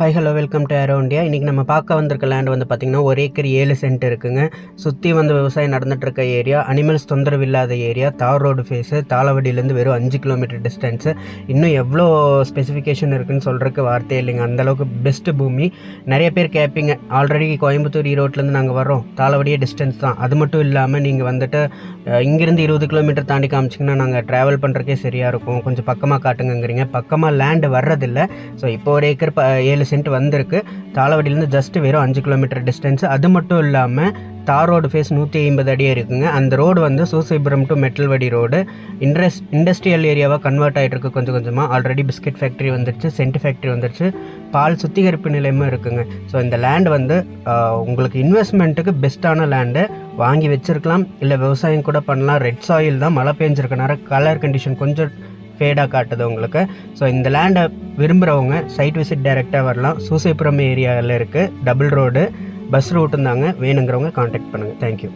Hi hello welcome to Aero India இன்றைக்கி நம்ம பார்க்க வந்திருக்க லேண்ட் வந்து பார்த்திங்கன்னா ஒரு ஏக்கர் ஏழு சென்ட் இருக்குங்க. சுற்றி வந்து விவசாயம் நடந்துகிட்ருக்க ஏரியா அனிமல்ஸ் தொந்தரவு இல்லாத ஏரியா தார் ரோடு ஃபேஸு தாளவடியிலேருந்து வெறும் அஞ்சு கிலோமீட்டர் டிஸ்டன்ஸு இன்னும் எவ்வளோ ஸ்பெசிஃபிகேஷன் இருக்குன்னு சொல்கிறதுக்கு வார்த்தையே இல்லைங்க. அந்தளவுக்கு பெஸ்ட்டு பூமி. நிறைய பேர் கேட்பீங்க ஆல்ரெடி கோயம்புத்தூர் ஈரோட்லேருந்து நாங்கள் வரோம் தாளவடியே டிஸ்டன்ஸ் தான். அது மட்டும் இல்லாமல் நீங்கள் வந்துட்டு இங்கேருந்து இருபது கிலோமீட்டர் தாண்டி காமிச்சிங்கன்னா நாங்கள் ட்ராவல் பண்ணுறக்கே சரியாக இருக்கும். கொஞ்சம் பக்கமாக காட்டுங்கங்கிறீங்க. பக்கமாக லேண்டு வர்றதில்லை. ஸோ இப்போ ஒரு ஏக்கர் ப ஏழு சென்ட் வந்திருக்கு. தாளவாடியிலேருந்து ஜஸ்ட் வெறும் அஞ்சு கிலோமீட்டர் டிஸ்டன்ஸ் அது மட்டும் இல்லாமல் தார் ரோடு ஃபேஸ் நூற்றி ஐம்பது அடி இருக்குங்க. அந்த ரோடு வந்து Susaipuram to Mettalvadi road. Indus industrial ஏரியாவாக convert ஆகிட்டு இருக்கு கொஞ்சம் கொஞ்சமாக ஆல்ரெடி பிஸ்கட் ஃபேக்ட்ரி வந்துருச்சு சென்ட் ஃபேக்ட்ரி வந்துருச்சு. பால் சுத்திகரிப்பு நிலையமும் இருக்குங்க. ஸோ இந்த லேண்ட் வந்து உங்களுக்கு இன்வெஸ்ட்மெண்ட்டுக்கு பெஸ்ட்டான லேண்டு வாங்கி வச்சிருக்கலாம். இல்லை விவசாயம் கூட பண்ணலாம். ரெட் சாயில் தான். மழை பெஞ்சிருக்கனால கலர் கண்டிஷன் கொஞ்சம் ஃபேடாக காட்டுது உங்களுக்கு. ஸோ இந்த லேண்டை விரும்புகிறவங்க சைட் விசிட் டைரெக்டாக வரலாம். சூசைபுரம் ஏரியாவில் இருக்குது டபுள் ரோடு பஸ் ரூட்டும் தாங்க வேணுங்கிறவங்க காண்டாக்ட் பண்ணுங்கள் தேங்க்யூ